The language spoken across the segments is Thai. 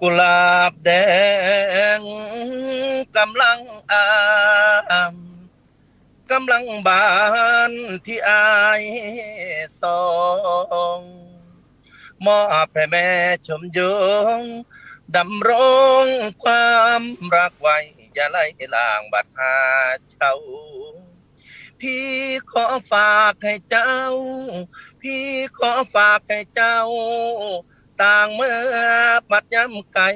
กุหลาบแดงกำลังอามกำลังบานที่อายสองมอบให้แม่ชมยงดำรงความรักไว้อย่าไล่ล่างบัดหาเช่าพี่ขอฝากให้เจ้า พี่ขอฝากให้เจ้า ต่างเมื่อปัดย้ำไก่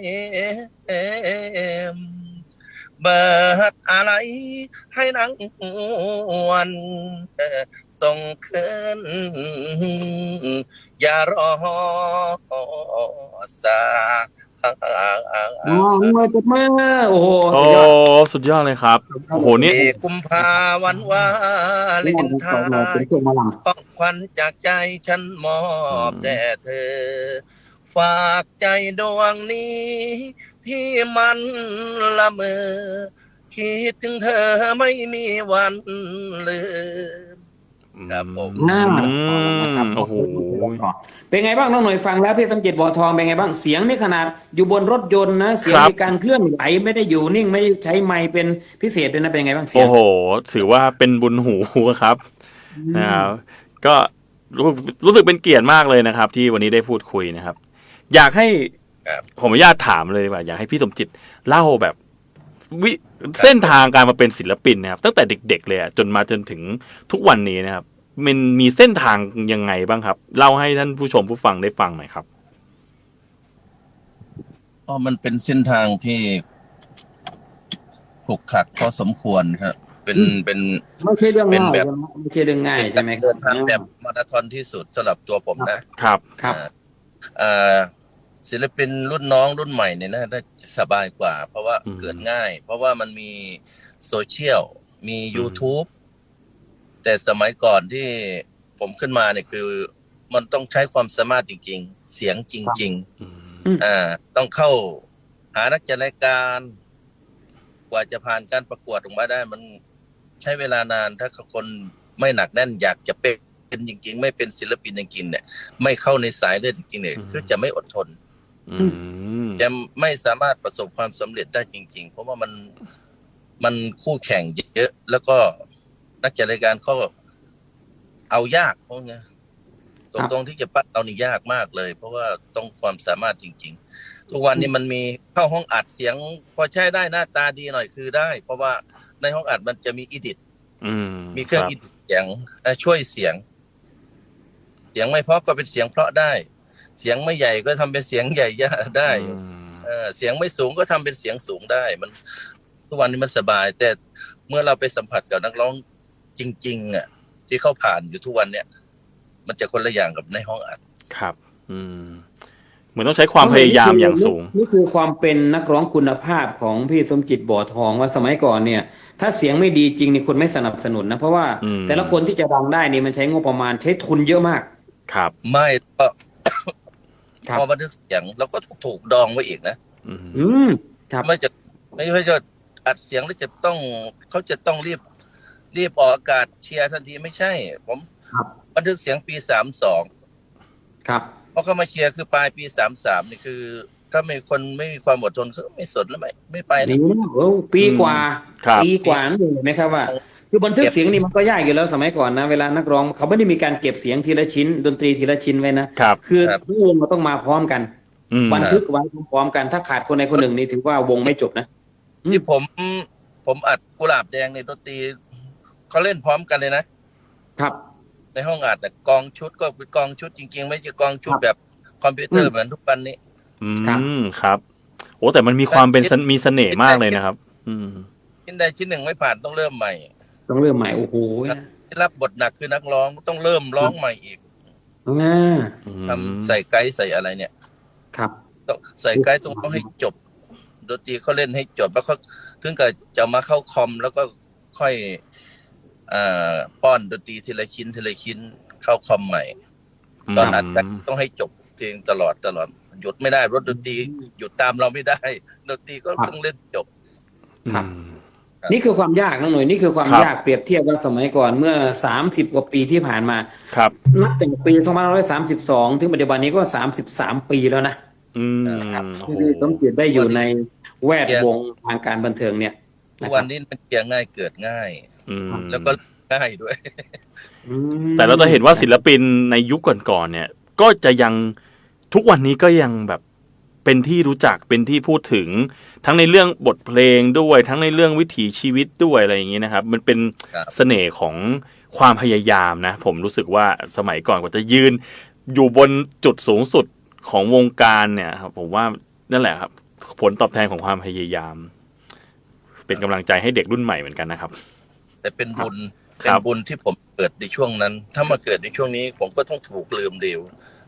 เบิดอะไรให้นังวันส่งคืนอย่ารอสาอ๋อมวยปรบมือโอ้โหโอ้สุดยอดสุดยอดเลยครับโอ้โหนี่เอกุมภาวันวาเลเล่นนไทต่อมาเป็นน์ช่วงมาหลังป้องควันจากใจฉันมอบแด่เธอ ฝากใจดวงนี้ ที่มันละเมอ คิดถึงเธอไม่มีวันลืม ครับผม น่าอืมโอ้โห เป็นไงบ้างน้องหน่อยฟังแล้วพี่สมจิตบ่อทองเป็นไงบ้างเสียงนี่ขนาดอยู่บนรถยนต์นะเสียงครับ มีการเคลื่อนไหวไม่ได้อยู่นิ่งไม่ได้ใช้ไมค์เป็นพิเศษเลยนะเป็นไงบ้างเสียโอ้งโห ถือว่าเป็นบุญหูครับนะครับ ก็รู้รู้สึกเป็นเกียรติมากเลยนะครับ ที่วันนี้ได้พูดคุยนะครับ อยากให้ครับผมอนุญาตถามเลยว่าอยากให้พี่สมจิตเล่าแบบวิเส้นทางการมาเป็นศิลปินนะครับ ตั้งแต่เด็ก ๆ เลยอะจนมาจนถึงทุกวันนี้นะครับ มันมีเส้นทางยังไงบ้างครับ เล่าให้ท่านผู้ชมผู้ฟังได้ฟังหน่อยครับอ๋อมันเป็นเส้นทางที่ขลุกขลักพอสมควรครับเป็นเป็นไม่ใช่เรื่องเป็นง่ายแบบใช่ไหมไม่ใช่เรื่องง่ายใช่ไหมคเดิรับนทางแบบมาราธอนที่สุดสำหรับตัวผมนะครับ ครับอ่าอ่า ศิลปินรุ่นน้องรุ่นใหม่เนี่ยน่าจะสบายกว่า เพราะว่าอืมเกิดง่าย เพราะว่ามันมีโซเชียลมี YouTube แต่สมัยก่อนที่ผมขึ้นมาเนี่ยคือ มันต้องใช้ความสามารถจริง ๆ เสียงจริงๆอืมอ่า ต้องเข้าหานักจัดรายการ กว่าจะผ่านการประกวดออกมาได้ มันใช้เวลานานถ้าคนไม่หนักแน่นอยากจะเป็น จริง ๆ ไม่เป็นศิลปินจริงๆเนี่ย ไม่เข้าในสายเลือดจริงๆเนี่ยคือจะไม่อดทนอืมจะไม่สามารถประสบความสำเร็จได้จริง ๆ เพราะว่ามันมันคู่แข่งเยอะ แล้วก็นักจัดรายการเขาเอายากพวกเนี้ยตรงๆที่จะปั้นเรานี่ยากมากเลย เพราะว่าต้องความสามารถจริง ๆ ทุกวันนี้มันมีเข้าห้องอัดเสียง พอใช้ได้หน้าตาดีหน่อยคือได้ เพราะว่าในห้องอัดมันจะมีอีดิทอืมมีเครื่องบอีดิทเสียงเอ่อช่วยเสียง เสียงไม่เพราะก็เป็นเสียงเพราะได้ เสียงไม่ใหญ่ก็ทำเป็นเสียงใหญ่ได้อืมเออเสียงไม่สูงก็ทำเป็นเสียงสูงได้ มันทุกวันนี้มันสบาย แต่เมื่อเราไปสัมผัสกับนักร้องจริง ๆ อะ ที่เขาผ่านอยู่ทุกวันเนี่ย มันจะคนละอย่างกับในห้องอัดครับ อืมเหมือนต้องใช้ความพยายามอย่างสูง นี่คือความเป็นนักร้องคุณภาพของพี่สมจิตบ่อทองว่าสมัยก่อนเนี่ย ถ้าเสียงไม่ดีจริงนี่คนไม่สนับสนุนนะ เพราะว่าอืมแต่ละคนที่จะดังได้นี่มันใช้งบประมาณใช้ทุนเยอะมาก ครับ ไม่ก็ครับพอบันทึกเสียงเราก็ถูกดองไว้อีกนะอืมอืมครับไม่จะไม่ใช่จะอัดเสียงแล้วจะต้องเขาจะต้องรีบ รีบออกอากาศเชียร์ทันทีไม่ใช่ ผมครับบันทึกเสียงปีสามสองครับพอเข้ามาเชียร์คือปลายปีสามสามนี่คือ ถ้าไม่คนไม่มีความอดทนเขาไม่สนแล้วไม่ไม่ไปดีนะนะโอ้ปีกว่าครับปีกว่านั่นเองไหมครับว่า คือบันทึกเสียงนี่มันก็ยากอยู่แล้วสมัยก่อนนะ เวลานักร้องเขาไม่ได้มีการเก็บเสียงทีละชิ้น ดนตรีทีละชิ้นไว้นะครับคือทุกวงมันต้องมาพร้อมกันอืมบันทึกไว้พร้อมๆกันถ้าขาดคนใดคนหนึ่งนี่ถือว่าวงไม่จบนะอืมที่ผมผมอัดกุหลาบแดงในดนตรีเขาเล่นพร้อมกันเลยนะครับ ในห้องอัดแต่กองชุดก็เป็นกองชุดจริง ๆ ไม่ใช่กองชุดครับแบบคอมพิวเตอร์อืมเหมือนทุกวันนี้อืครับมครับ โอ้แต่มันมีความเป็นเสมีเสน่ห์มากเลยนะครับ อืมชิ้นใดชิ้นหนึ่งไม่ผ่านต้องเริ่มใหม่ ต้องเริ่มใหม่โอ้โหที่รับบทหนักคือนักร้องต้องเริ่มร้องใหม่อีกอ่าทำใส่ไกด์ใส่อะไรเนี่ย ครับต้องใส่ไกด์ต้องต้องให้จบดนตรีเขาเล่นให้จบแล้วเขาถึงกับจะมาเข้าคอมแล้วก็ค่อยอ่าป้อนดนตรีทีละชิ้นทีละชิ้นเข้าคอมใหม่ ตอนอัดกันต้องให้จบเพลงตลอดตลอดหยุดไม่ได้รถดนตรีหยุดตามเราไม่ได้ดนตรีก็ต้องเล่นจบครับ นี่คือความยากน้องหน่วยนี่คือความครับยากเปรียบเทียบว่าสมัยก่อนเมื่อสามสิบกว่าปีที่ผ่านมาครับนับแต่ปี2532 ถึงปัจจุบันนี้ก็ 33 ปีแล้วนะอืมนะครับโอ้โหที่สมจิตได้อยู่ในแวดวงทางการบันเทิงเนี่ยทุนะกควัรันบนี้มันเกียร์ง่ายเกิดง่ายอืมแล้วก็ง่ายด้วยอืมแต่เราจะเห็นว่าศิลปินในยุคก่อนๆเนี่ย ก็จะยังทุกวันนี้ก็ยังแบบ เป็นที่รู้จักเป็นที่พูดถึง ทั้งในเรื่องบทเพลงด้วย ทั้งในเรื่องวิถีชีวิตด้วยอะไรอย่างนี้นะครับ มันเป็นครับเสน่ห์ของความพยายามนะ ผมรู้สึกว่าสมัยก่อนกว่าจะยืน อยู่บนจุดสูงสุดของวงการเนี่ยครับผมว่านั่นแหละครับ ผลตอบแทนของความพยายาม เป็นกำลังใจให้เด็กรุ่นใหม่เหมือนกันนะครับ แต่เป็นบุญคเป็รันบบุญที่ผมเกิดในช่วงนั้น ถ้ามาเกิดในช่วงนี้ ผมก็ต้องถูกลืมเร็ว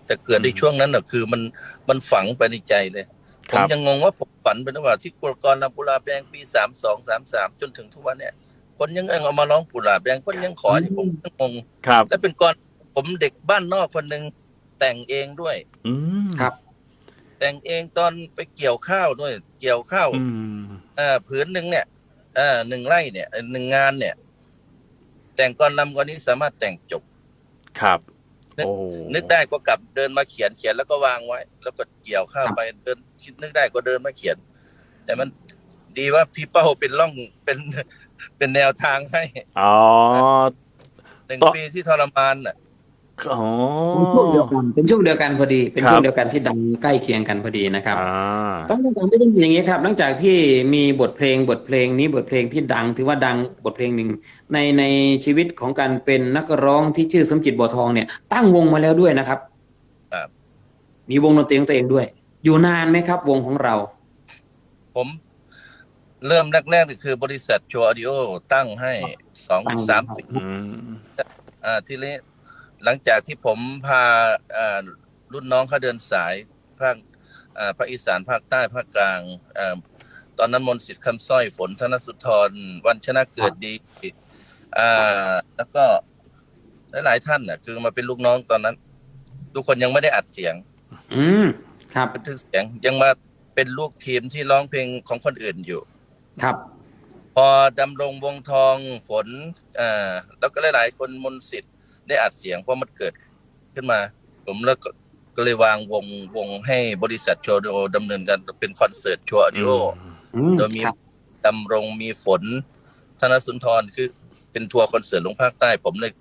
แต่เกิดในช่วงนั้นน่ะคือมันมันฝังไปในใจเลยคผมรับยังงงว่าผมฝันเป็นหรือเปล่าที่กุลกรลำกุลาบแดงปีสามสองสามสามจนถึงทุกวันเนี่ย คนยังเอามาร้องกุลาบแดงคนยังขออยู่ผมยังงงครับ และเป็นกรผมเด็กบ้านนอกคนหนึ่งแต่งเองด้วย อืมครับ แต่งเองตอนไปเกี่ยวข้าวด้วย เกี่ยวข้าวอืมอ่าผืนหนึ่งเนี่ยอ่าหนึ่งไร่เนี่ยเอ่อหนึ่งงานเนี่ย แต่งกรลำกรนี้สามารถแต่งจบครับ นึกโอ้นึกได้ก็กลับเดินมาเขียนเขียนแล้วก็วางไว้ แล้วก็เกี่ยวข้าวไปเดินคิดนึกได้ก็เดินมาเขียน แต่มันดีว่าพี่เป้าเป็นร่องเป็นเป็นแนวทางให้อ๋อหนึ่งต่อปีที่ทรมานน่ะ อ๋อเป็นช่วงเดียวกันเป็นช่วงเดียวกันพอดี เป็นครับช่วงเดียวกันที่ดังใกล้เคียงกันพอดีนะครับอ่าต้องต้องไม่เป็นอย่างนี้ครับหลังจากที่มีบทเพลงบทเพลงนี้บทเพลงที่ดัง ถือว่าดังบทเพลงหนึ่งในในชีวิตของการเป็นนักร้องที่ชื่อสมจิตบัวทองเนี่ย ตั้งวงมาแล้วด้วยนะครับครับมีวงดนตรีของตัวเองด้วย อยู่นานไหมครับ วงของเรา ผมเริ่มแรกๆนี่คือบริษัทโชว์ออดิโอตั้งให้สองตั้งสามครับปีอืมอ่าทีนี้ หลังจากที่ผมพาอ่ารุ่นน้องเขาเดินสายภาคอ่าภาคอีสานภาคใต้ภาคกลางอ่าตอนนั้นมนต์สิทธิ์คำสร้อยฝนธนสุธรวันชนะเกิดดีอ่าแล้วก็หลายๆท่านน่ะ คือมาเป็นลูกน้องตอนนั้น ทุกคนยังไม่ได้อัดเสียง อืมครับบันทึกเสียงยังมาเป็นลูกทีมที่ร้องเพลงของคนอื่นอยู่ ครับ พอดำรงวงทองฝนอ่าแล้วก็หลายๆ คนมนต์สิทธิ์ ได้อัดเสียงเพราะมันเกิดขึ้นมา ผมแล้วก็ก็เลยวางวงวงให้บริษัทโชว์ดิโอดำเนินการเป็นคอนเสิร์ตโชว์ออดิโออืมโดยมีครับดำรงมีฝน ธนสุนทรคือเป็นทัวร์คอนเสิร์ตลงภาคใต้ ผมเลย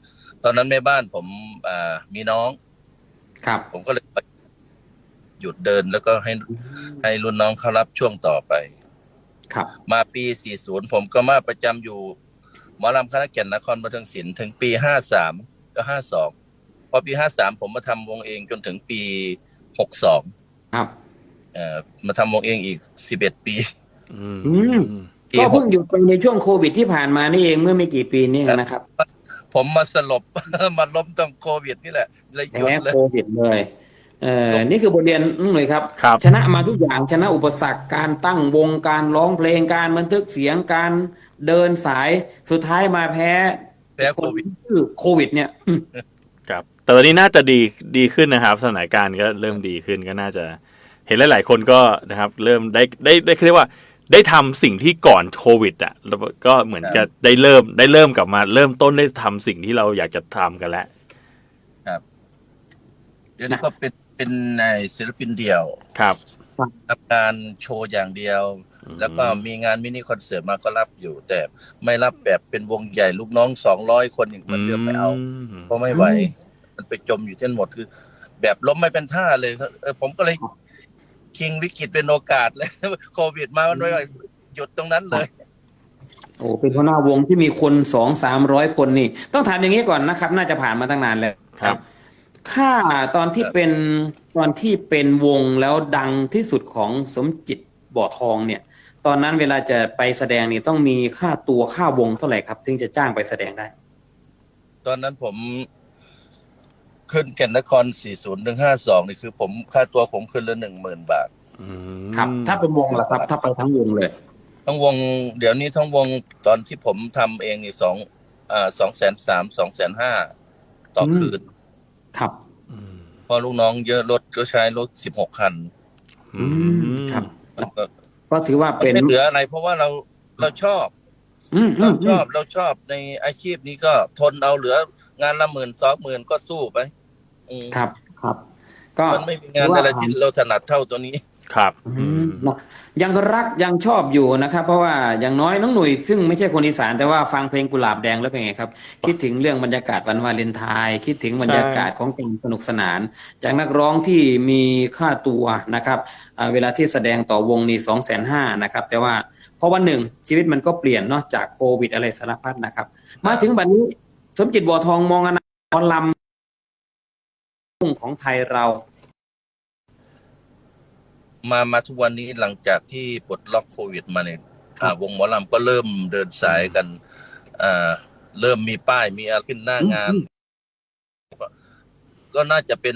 ตอนนั้นแม่บ้านผมอ่ามีน้อง ครับ ผมก็เลยหยุดเดินแล้วก็ให้ให้รุ่นน้องเขารับช่วงต่อไป ครับ มาปี 40 ผมก็มาประจำอยู่หมอลำคณะแก่นนครบันเทิงศิลป์ถึงปี 53 ก็52พอปี53ผมมาทำวงเองจนถึงปี62ครับเอ่อมาทำวงเองอีก11ปี อืมอืมปีก็หเพิ่กงหยุดไปในช่วงโควิดที่ผ่านมานี่เองเมื่อไม่กี่ปีนี่เองนะครับ ผมมาสลบมาล้มตรงโควิดนี่แหละเลยหยุดแพ้เลยโควิดเลยเออนี่คือบทเรียนอืมเลยครับครับ ชนะมาทุกอย่างชนะอุปสรรคการตั้งวงการร้องเพลงการบันทึกเสียงการเดินสายสุดท้ายมาแพ้ แพ้โควิดนชื่อโควิด เนี่ยครับ แต่ตอนนี้น่าจะดีดีขึ้นนะครับ สถานการณ์ก็เริ่มดีขึ้นก็น่าจะ เห็นหลาย ๆ คนก็นะครับ เริ่มได้ได้ได้เรียกว่าได้ทำสิ่งที่ก่อนโควิดอะแล้วก็เหมือนจะได้เริ่มได้เริ่มกลับมา เริ่มต้นได้ทำสิ่งที่เราอยากจะทำกันแล้วเดี๋ยวนี้ก็เป็นเป็นในศิลปินเดี่ยวครับทำงานโชว์อย่างเดียว แล้วก็มีงานมินิคอนเสิร์ตมาก็รับอยู่ แต่ไม่รับแบบเป็นวงใหญ่ลูกน้องสองร้อยคนอย่างเหมือนเดิมไม่เอามเพราะไม่ไหว มันไปจมอยู่ที่นั่นหมดคือ แบบล้มไม่เป็นท่าเลยครับเออผมก็เลยคิงวิกฤตเป็นโอกาสเลยโควิดมามันไม่ไหวหยุดตรงนั้นเลยโอ้เป็นหัวหน้าวงที่มีคนสองสามร้อยคนนี่ ต้องถามอย่างนี้ก่อนนะครับ น่าจะผ่านมาตั้งนานแล้วครับค่าตอนที่ครับเป็นตอนที่เป็นวงแล้วดังที่สุดของสมจิตบ่อทองเนี่ย ตอนนั้นเวลาจะไปแสดงนี่ต้องมีค่าตัวค่าวงเท่าไหร่ครับ ถึงจะจ้างไปแสดงได้ ตอนนั้นผมขึ้นแก่นนคร 40152 นี่คือ ผมค่าตัวผมขึ้นละหนึ่งหมื่นบาทอืมครับ ถ้าเป็นวงล่ะครับ ถ้าไปทั้งวงเลย ทั้งวง เดี๋ยวนี้ทั้งวงตอนที่ผมทำเองนี่สองอ่าสองแสนสามสองแสนห้าต่ออมคืนครับอืมเพอลูกน้องเยอะรถก็ใช้รถสิบหกคัน อืมครับมันก็ ก็ถือว่าเป็นไม่เหลืออะไร เพราะว่าเราเราชอบอืมอืเรามชอบเราชอบในอาชีพนี้ก็ทนเอาเหลืองานละหมื่นสองหมื่นก็สู้ไปอืมครับครับ ก็มันไม่มีงานอะไรที่เราถนัดเท่าตัวนี้ ครับอือืมมเนอะยังรักยังชอบอยู่นะครับ เพราะว่าอย่างน้อยน้องหนุ่ยซึ่งไม่ใช่คนอีสานแต่ว่าฟังเพลงกุหลาบแดงแล้วเป็นไงครับ คิดถึงเรื่องบรรยากาศวันวาเลนไทน์คิดถึงบรรยากาศของการสนุกสนาน จากนักร้องที่มีค่าตัวนะครับอ่าเวลาที่แสดงต่อวงนี่สองแสนห้านะครับ แต่ว่าเพราะวันหนึ่งชีวิตมันก็เปลี่ยนเนาะจากโควิดอะไรสารพัดนะครับ มาถึงบัดนี้สมจิตบัวทองมองอนาคตลำของไทยเรา มามาทุกวันนี้หลังจากที่ปลดล็อกโควิดมาเนี่ยอ่าวงหมอลำก็เริ่มเดินสายกันอ่าเริ่มมีป้ายมีอะไรขึ้นหน้างาน ก็ก็น่าจะเป็น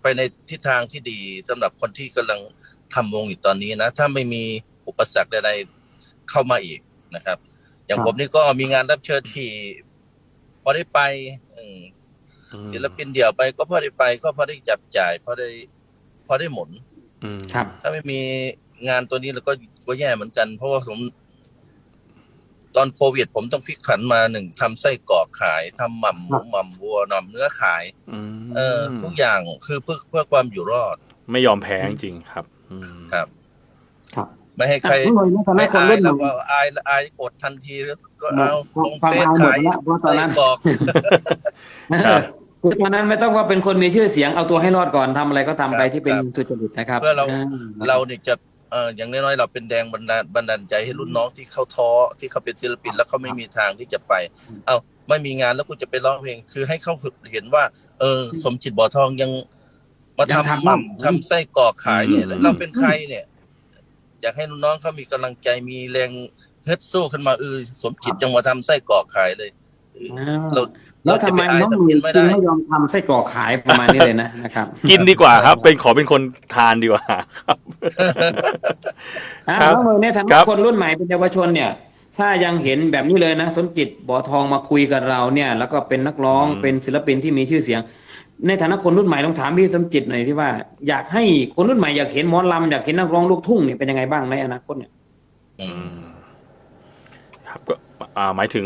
ไปในทิศทางที่ดีสำหรับคนที่กำลังทำวงอยู่ตอนนี้นะ ถ้าไม่มีอุปสรรคใดๆเข้ามาอีกนะครับ อย่างครับ ผมนี่ก็มีงานรับเชิญที่พอได้ไปอืม ศิลปินเดี่ยวไปก็พอได้ไปก็พอได้จับจ่ายพอได้พอได้หมุนอืม ครับ ถ้าไม่มีงานตัวนี้เราก็ก็แย่เหมือนกัน เพราะว่าผมตอนโควิด ผมต้องพลิกผันมาหนึ่งทำไส้กรอกขายทำหม่ำหมูหม่ำวัวหน่ำเนื้อขายอืมเออ ทุกอย่างคือเพื่อเพื่อความอยู่รอด ไม่ยอมแพ้จริงๆครับอืมครับ ครับ ไม่ให้ใครน้องหนุ่ยในฐานะไม่คนอายรุ่นใหแล้วม่ก็อายอายอดทันทีแล้วก็เอาลงความเฟซอายหมดขายแล้วเพราะตอนไส้นั้นกรอก ครับคือตอนนั้นไม่ต้องว่าเป็นคนมีชื่อเสียงเอาตัวให้รอดก่อนทำอะไรก็ทำไปครับที่เป็นครับสุจริตนะครับ เพื่อเราอ่เราเนี่ยจะเอออย่างน้อยๆเราเป็นแดงบันดาลบันดาลใจให้รุ่นน้องที่เขาท้อที่เขาเป็นศิลปินแล้วเขาไม่มีทางที่จะไป เอาไม่มีงานแล้วกูจะไปร้องเพลง คือให้เขาเห็นว่า เออ สมจิตบ่อทองยังมายังทำทำหม่ำทำไส้กรอกขายเนี่ยอืมเราเป็นใครเนี่ย อยากให้รุ่นน้องเขามีกำลังใจมีแรงฮึดสู้ขึ้นมาเออสมจิตยังมาทำไส้กรอกขายเลยเอออ่าเรา แล้วทำไมเราจะไปอายน้องหนุ่ยทำกินไม่ได้จึงไม่ยอมทำไส้กรอกขายประมาณนี้เลยนะนะครับ กินดีกว่าครับ เป็นขอเป็นคนทานดีกว่าครับอ่าครับน้องหนุ่ยในฐาครันะบคนรุ่นใหม่เป็นเยาวชนเนี่ยถ้ายังเห็นแบบนี้เลยนะสมจิตบ่อทองมาคุยกับเราเนี่ย แล้วก็เป็นนักร้องเป็นศิลปินที่มีชื่อเสียง ในฐานะคนรุ่นใหม่ต้องถามพี่สมจิตหน่อยที่ว่าอยากให้คนรุ่นใหม่อยากเห็นหมอลำอยากเห็นนักร้องลูกทุ่งเนี่ยเป็นยังไงบ้างในอนาคตเนี่ยอือืมมครับก็อ่าหมายถึง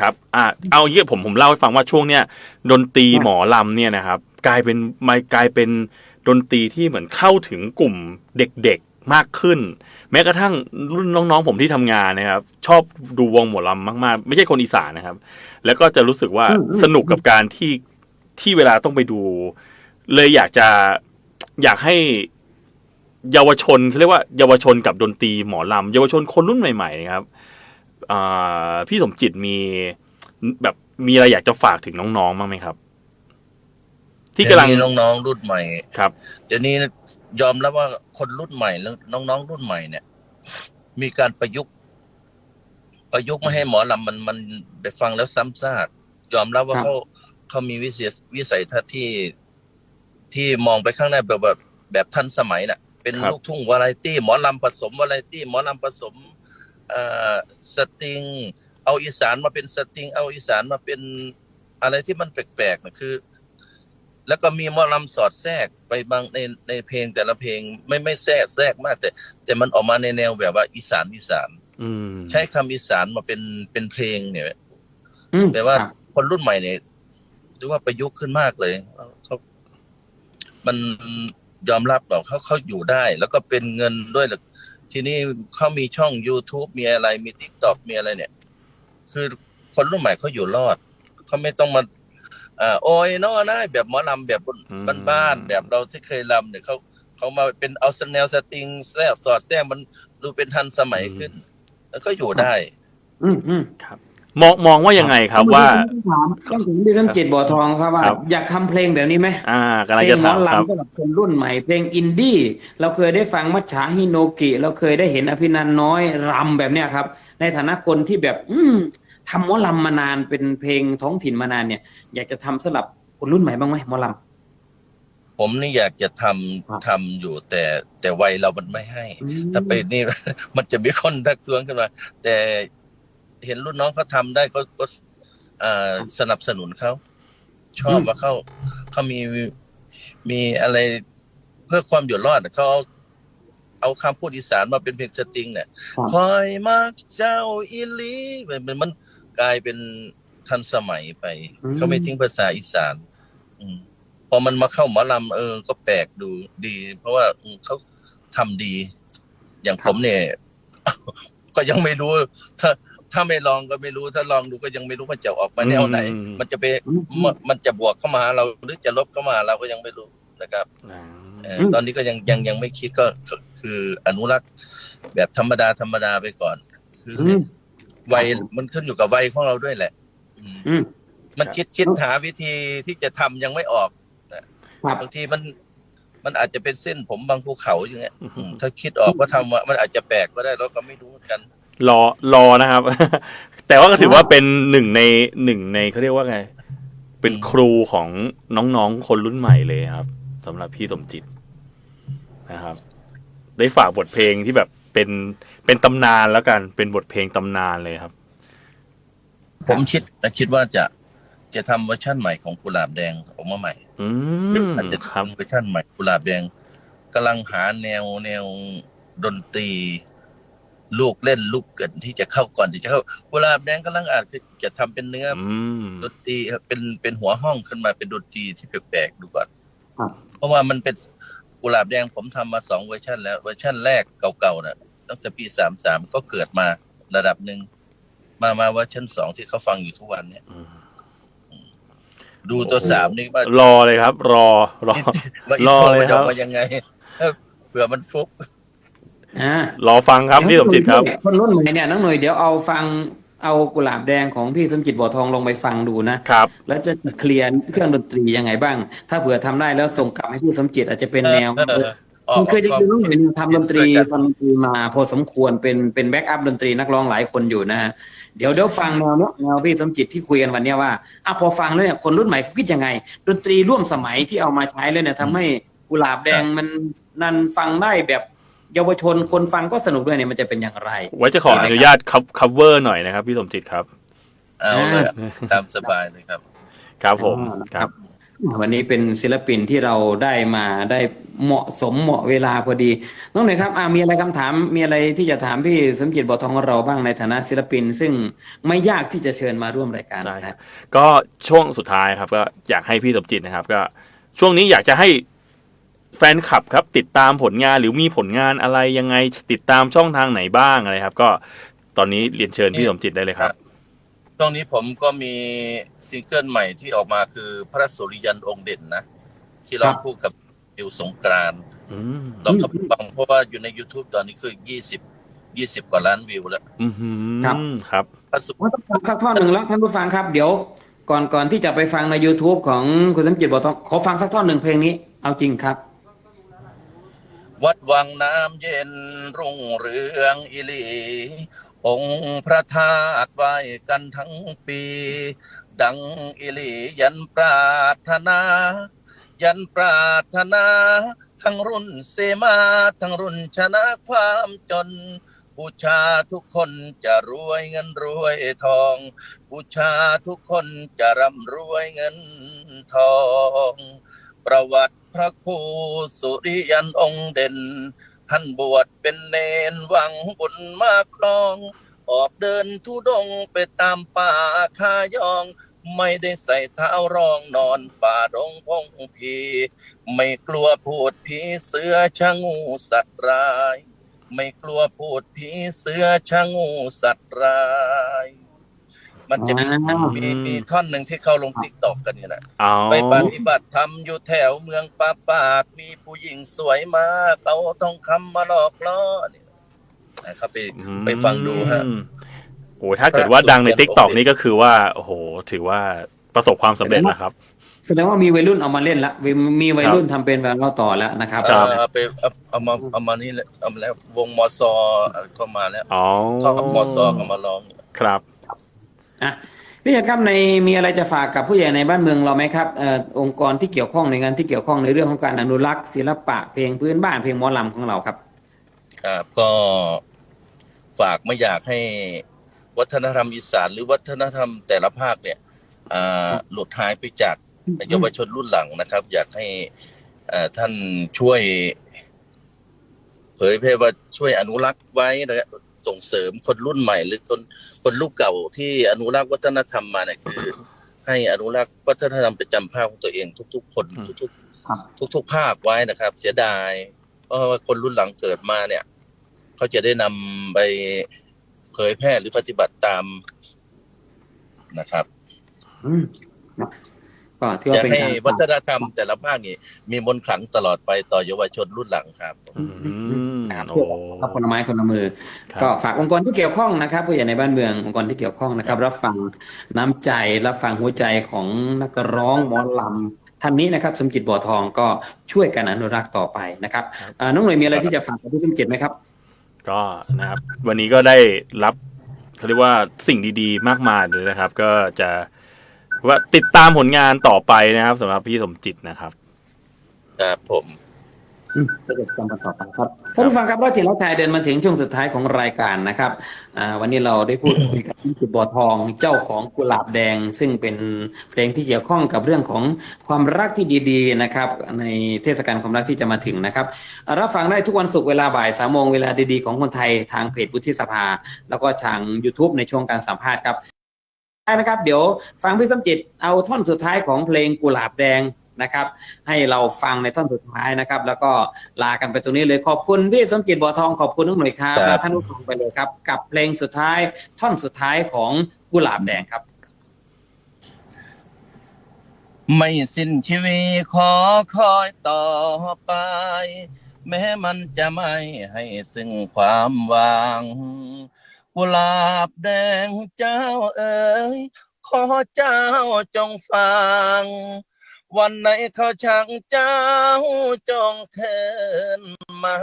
ครับอ่าเอาเยอะผมผมเล่าให้ฟังว่าช่วงเนี้ยดนตรีครับหมอลำเนี่ยนะครับ กลายเป็นมากลายเป็นดนตรีที่เหมือนเข้าถึงกลุ่มเด็กๆมากขึ้น แม้กระทั่งรุ่นน้องๆผมที่ทำงานนะครับ ชอบดูวงหมอลำมากๆ ไม่ใช่คนอีสานนะครับ แล้วก็จะรู้สึกว่าอืมอืมสนุกกับการที่ที่เวลาต้องไปดู เลยอยากจะอยากให้เยาวชนเขาเรียกว่าเยาวชนกับดนตรีหมอลำเยาวชนคนรุ่นใหม่ๆครับอ่า พี่สมจิตมีแบบมีอะไรอยากจะฝากถึงน้องๆบ้างไหมครับ ที่กำลังเดี๋ยวนี้น้องๆรุ่นใหม่ครับ เดี๋ยวนี้ยอมรับว่าคนรุ่นใหม่แล้วน้องๆรุ่นใหม่เนี่ย มีการประยุกต์ ประยุกต์ไม่ให้หมอลำมันมันไปฟังแล้วซ้ำซากยอมรับว่าครับเขาเขามีวิสัยวิสัยทัศน์ที่ที่มองไปข้างหน้าแบบแบบแบบทันสมัยน่ะ เป็นครับลูกทุ่งวาไรตี้หมอลำผสมวาไรตี้หมอลำผสมเอ่อ สตริง เอาอีสานมาเป็นสตริง เอาอีสานมาเป็นอะไรที่มันแปลกๆนะคือ แล้วก็มีหมอลำสอดแทรกไปบางในในเพลงแต่ละเพลงไม่ไม่แทรกแทรกมาก แต่ แต่มันออกมาในแนวแบบว่า อีสานอีสานอืมใช้คำอีสานมาเป็นเป็นเพลงเนี่ยอืมแต่ว่าครับคนรุ่นใหม่เนี่ยเรียกว่าประยุกต์ขึ้นมากเลยเขามันยอมรับบอกเขาเขาอยู่ได้ แล้วก็เป็นเงินด้วยแหละ ทีนี้เขามีช่อง youtube มีอะไรมี t ิ k t o k มีอะไรเนี่ย คือคนรุ่นใหม่เขาอยู่รอด เขาไม่ต้องมาอ่าโอ้ยน้อนะแบบหมอลำแบบบ้านๆแบบเราที่เคยลำเนี่ยเขาเขามาเป็นเอาแนวสตริงแทรกสอดแทรกมันดูเป็นทันสมัยขึ้น แล้วก็อยู่ได้ อืมอืม มองมองว่ายังไงครับว่าต้องถามต้องถึงพี่สมจิตบ่อทองครับว่าครับอยากทำเพลงแบบนี้ไหมอ่ากำลัเพงลจะงหมอถามครับลำสำหรับคนรุ่นใหม่เพลงอินดี้เราเคยได้ฟังมัจฉาฮิโนกิเราเคยได้เห็นอภินันท์น้อยรำแบบเนี้ยครับ ในฐานะคนที่แบบ อืมทำหมอลำมานานเป็นเพลงท้องถิ่นมานานเนี่ย อยากจะทำสำหรับคนรุ่นใหม่บ้างไหมหมอลผมนี่อยากจะทำครับทำอยู่แต่แต่วัยเรามันไม่ให้ำอืมถ้าไปนี่มันจะมีคนทักท้วงขึ้นมา แต่ เห็นรุ่นน้องเขาทำได้ก็ก็อ่าสนับสนุนเขาชอบว่าเขาเขามีมีอะไรเพื่อความอยู่รอดเขาเอาเอาคำพูดอีสานมาเป็นเพลงสตริงเนี่ยครับคอยมักเจ้าอีหลีมันมันมันกลายเป็นทันสมัยไป เขาไม่ทิ้งภาษาอีสานอืมพอมันมาเข้าหมอลำเออ ก็แปลกดูดี เพราะว่าอืมเขาทำดี อย่างผมเนี่ย ก็ยังไม่รู้ ถ้า ถ้าไม่ลองก็ไม่รู้ถ้าลองดูก็ยังไม่รู้มันจะออกมาแนวไหนอืมมันจะไปอืมมันมันจะบวกเข้ามาเราหรือจะลบเข้ามาเราก็ยังไม่รู้นะครับอ่าเอ่อตอนนี้ก็ยังยังยังไม่คิดก็ก็คืออนุรักษ์แบบธรรมดาธรรมดาไปก่อน คือออืมวัยมันขึ้นอยู่กับวัยของเราด้วยแหละอืมอืมมันคิดคิดหาวิธีที่จะทำยังไม่ออกนะครับบางทีมันมันอาจจะเป็นเส้นผมบางภูเขาอย่างเงี้ยอืมถ้าคิดออกว่าทำอะมันอาจจะแปลกก็ได้เราก็ไม่รู้เหมือนกัน รอรอนะครับ แต่ว่าก็ถือว่าเป็นหนึ่งในหนึ่งในเขาเรียกว่าไง เป็นครูของน้องๆคนรุ่นใหม่เลยครับสำหรับพี่สมจิตนะครับ ได้ฝากบทเพลงที่แบบเป็นเป็นตำนานแล้วกันเป็นบทเพลงตำนานเลยครับ ผมคิดคิดว่าจะจะทำเวอร์ชั่นใหม่ของกุหลาบแดงออกมาใหม่อืมอาจจะครับ ทำเวอร์ชันใหม่กุหลาบแดงกำลังหาแนวแนวดนตรี ลูกเล่นลูกเกิดที่จะเข้าก่อนที่จะเข้ากุหลาบแดงกำลังอาจจะทำเป็นเนื้ออืมดนตรีครับเป็นเป็นหัวห้องขึ้นมาเป็นดนตรีที่แปลกๆดูก่อนครับเพราะว่ามันเป็นกุหลาบแดงผมทำมาสองเวอร์ชันแล้วเวอร์ชันแรกเก่าๆน่ะตั้งแต่ปีสามสามก็เกิดมาระดับหนึ่งมามาเวอร์ชันสองที่เขาฟังอยู่ทุกวันเนี่ยอืมดูตัวสามนี่ว่ารอเลยครับ รอรอว่าอินรอโทรเลยมันครัจะอบอกมายังไงเผื่อมันฟุก อ่ารอฟังครับพี่สมจิตครับ คนรุ่นใหม่เนี่ยน้องหน่ยเดี๋ยวเอาฟังเอากุหลาบแดงของพี่สมจิตบัวทองลงไปฟังดูนะครับ แล้วจะเคลียร์เครื่องดนตรียังไงบ้าง ถ้าเผื่อทำได้แล้วส่งกลับให้พี่สมจิตอาจจะเป็นแนวเออออกมันเคยจะคือน้องหน่อยเนี่ยทำดนตรีด้วยกันทำดนตรีมาพอสมควรเป็นเป็นแบ็กอัพดนตรีนักร้องหลายคนอยู่นะฮะเดี๋ยวเดี๋ยวฟังแนวเนี้ยแนวพี่สมจิตที่คุยกันวันเนี้ยว่าอะพอฟังแล้วเนี่ยคนรุ่นใหม่เขาคิดยังไง ดนตรีร่วมสมัยที่เอามาใช้เลยเนี่ยทำให้กุหลาบแดงมันนันฟังได้แบบ เยาวชนคนฟังก็สนุกด้วยเนี่ยมันจะเป็นอย่างไร ไว้จะขออนุญาตคัฟคัฟเวอร์หน่อยนะครับ พี่สมจิตครับ เอาเลยอะตามสบายเลยครับ ครับผมอ่าครับ วันนี้เป็นศิลปินที่เราได้มาได้เหมาะสมเหมาะเวลาพอดี น้องหน่อยครับอ่ามีอะไรคำถามมีอะไรที่จะถามพี่สมจิตบัวทองของเราบ้างในฐานะศิลปิน ซึ่งไม่ยากที่จะเชิญมาร่วมรายการได้ครันะ บ ก็ช่วงสุดท้ายครับ ก็อยากให้พี่สมจิตนะครับ ก็ช่วงนี้อยากจะให้ แฟนคลับครับติดตามผลงานหรือมีผลงานอะไรยังไงติดตามช่องทางไหนบ้างอะไรครับ ก็ตอนนี้เรียนเชิญพี่สมจิตได้เลยครับช่วงนี้ผมก็มีซิงเกิลใหม่ที่ออกมาคือพระสุริยันองค์เด่นนะ ที่ร้องคู่กับอิวสงกรานต์อืมลองเข้าไปฟังเพราะว่าอยู่ใน YouTube ตอนนี้คือยี่สิบยี่สิบกว่าล้านวิวแล้วอืมครับพระสุว่าต้องฟังสักท่อนหนึ่งแล้วท่านผู้ฟังครับ เดี๋ยว ก่อนก่อนที่จะไปฟังใน YouTube ของคุณสมจิตบัวทองขอฟังสักท่อนหนึ่งเพลงนี้ เอาจริงครับ วัดวังน้ำเย็นรุ่งเรืองอิลี องค์พระธาตุไหว้กันทั้งปี ดังอิลียันปรารถนา ยันปรารถนา ทั้งรุ่นเสมาทั้งรุ่นชนะความจนบูชาทุกคนจะรวยเงินรวยทองบูชาทุกคนจะร่ำรวยเงินทอง ประวัติ พระครูสุริยันองค์เด่น ท่านบวชเป็นเนนหวังบุญมาครอง ออกเดินทุดงไปตามป่าคายอง ไม่ได้ใส่เท้ารองนอนป่าดงพงพี ไม่กลัวพูดผีเสือชะงูสัตว์ร้าย ไม่กลัวพูดผีเสือชะงูสัตว์ร้าย มันจะมีอ่ามีมีท่อนหนึ่งที่เข้าลงติ๊กตอกกันเนี่ยนะเอาไปปฏิบัติธรรมอยู่แถวเมืองป่าปาก มีผู้หญิงสวยมากเขาต้องคำมาหลอกล่อเนี่ยนะครับไปอืมไปฟังดูฮะโอ้ถ้าเกิดว่าดังในพระสุริยันทิกตอกองค์เด่นนี่ก็คือว่าโอ้โห ถือว่าประสบความสำเร็จแล้วครับแสดงว่ามีวัยรุ่นเอามาเล่นละมีมีวัยรุ่นทำเป็นแบบเล่าต่อแล้วนะครับครับเอาไปเอาเอามาเอามานี่แหละเอามาแล้ววงมอซอก็มาแล้วอ๋อชอบมอซอก็มาร้องครับ อะพี่ชัดครับในมีอะไรจะฝากกับผู้ใหญ่ในบ้านเมืองเราไหมครับเอ่อองค์กรที่เกี่ยวข้องในงานที่เกี่ยวข้องในเรื่องของการอนุรักษ์ศิลปะเพลงพื้นบ้านเพลงหมอลำของเราครับครับก็ฝากไม่อยากให้วัฒนธรรมอีสานหรือวัฒนธรรมแต่ละภาคเนี่ยหลุดหายไปจากเยาวชนรุ่นหลังนะครับ อยากให้ท่านช่วย เผยแพร่ว่าช่วยอนุรักษ์ไว้นะครับส่งเสริมคนรุ่นใหม่หรือคน คนรุ่นเก่าที่อนุรักษ์วัฒนธรรมมาเนี่ยคือ ให้อนุรักษ์วัฒนธรรมประจำภาคของตัวเอง ทุก ๆ คนอืมทุกครับๆทุก ๆ ภาคไว้นะครับ เสียดาย เพราะว่าคนรุ่นหลังเกิดมาเนี่ย เขาจะได้นำไปเผยแพร่หรือปฏิบัติตามนะครับอืม ก็ถืออว่ายากเป็นให้การวัฒนธรรมแต่ละภาคนี่มีมนต์ขลังตลอดไปต่อเยาวชนรุ่นหลังครับอืมครับโอ้รับคนละไม้คนละมือครับก็ฝากองค์กรที่เกี่ยวข้องนะครับ ผู้ใหญ่ในบ้านเมืององค์กรที่เกี่ยวข้องนะครับ รับฟังน้ำใจรับฟังหัวใจของนักร้องหมอลำท่านนี้นะครับ สมจิตบ่อทองก็ช่วยกันอนุรักษ์ต่อไปนะครับอ่าน้องหน่วยมีอะไรที่จะฝากกับพี่สมจิตไหมครับ ก็นะครับ วันนี้ก็ได้รับเขาเรียกว่าสิ่งดีๆ มากมายเลยนะครับ ก็จะ ว่าติดตามผลงานต่อไปนะครับสำหรับพี่สมจิตนะครับ ครับผมอืมก็จะจำกันต่อไปครับท่านผู้ฟังครับเราถึงแล้วไทยเดินมาถึงช่วงสุดท้ายของรายการนะครับอ่าวันนี้เราได้พูดคุยกับพี่จุดบ่อทองเจ้าของกุหลาบแดง ซึ่งเป็นเพลงที่เกี่ยวข้องกับเรื่องของความรักที่ดีๆนะครับในเทศกาลความรักที่จะมาถึงนะครับอ่ารับฟังได้ทุกวันศุกร์เวลาบ่ายสามโมงเวลาดีๆของคนไทยทางเพจบุธิสภา แล้วก็ทาง YouTube ในช่วงการสัมภาษณ์ครับได้ นะครับ เดี๋ยวฟังพี่สมจิตเอาท่อนสุดท้ายของเพลงกุหลาบแดงนะครับ ให้เราฟังในท่อนสุดท้ายนะครับ แล้วก็ลากันไปตรงนี้เลยขอบคุณพี่สมจิตบัวทองขอบคุณทุกหน่วยครับครับและท่านผู้ฟังไปเลยครับ กับเพลงสุดท้ายท่อนสุดท้ายของกุหลาบแดงครับ ไม่สิ้นชีวิตขอคอยต่อไป แม้มันจะไม่ให้ซึ่งความหวัง กุหลาบแดงเจ้าเอ๋ยขอเจ้าจงฟัง วันไหนเขาช่างเจ้าจงเคินมา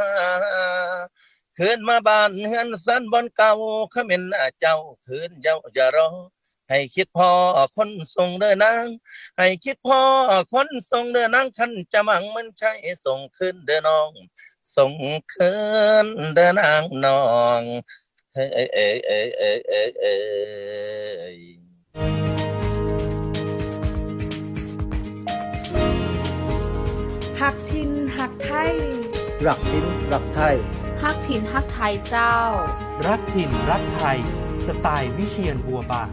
คืนมาบ้านเฮือนสันบอนเก่าขม็นหน้าเจ้าคืนเย้าอย่ารอให้คิดพ่อคนทรงเดินนาง ให้คิดพ่อคนทรงเดินนางคันจะมังมันใช่ส่งคืนเดินน้อง ส่งคืนเดินนางนอง เฮ้ยเอ้ยเอ้ยเอ้ยเอ้ยเอ้ยเอ้ยหักทินหักไทย รักทิ้นรักไทย ฮักถิ่นฮักไทยเจ้า รักถิ่นรักไทย สไตล์วิเชียนบัวบาน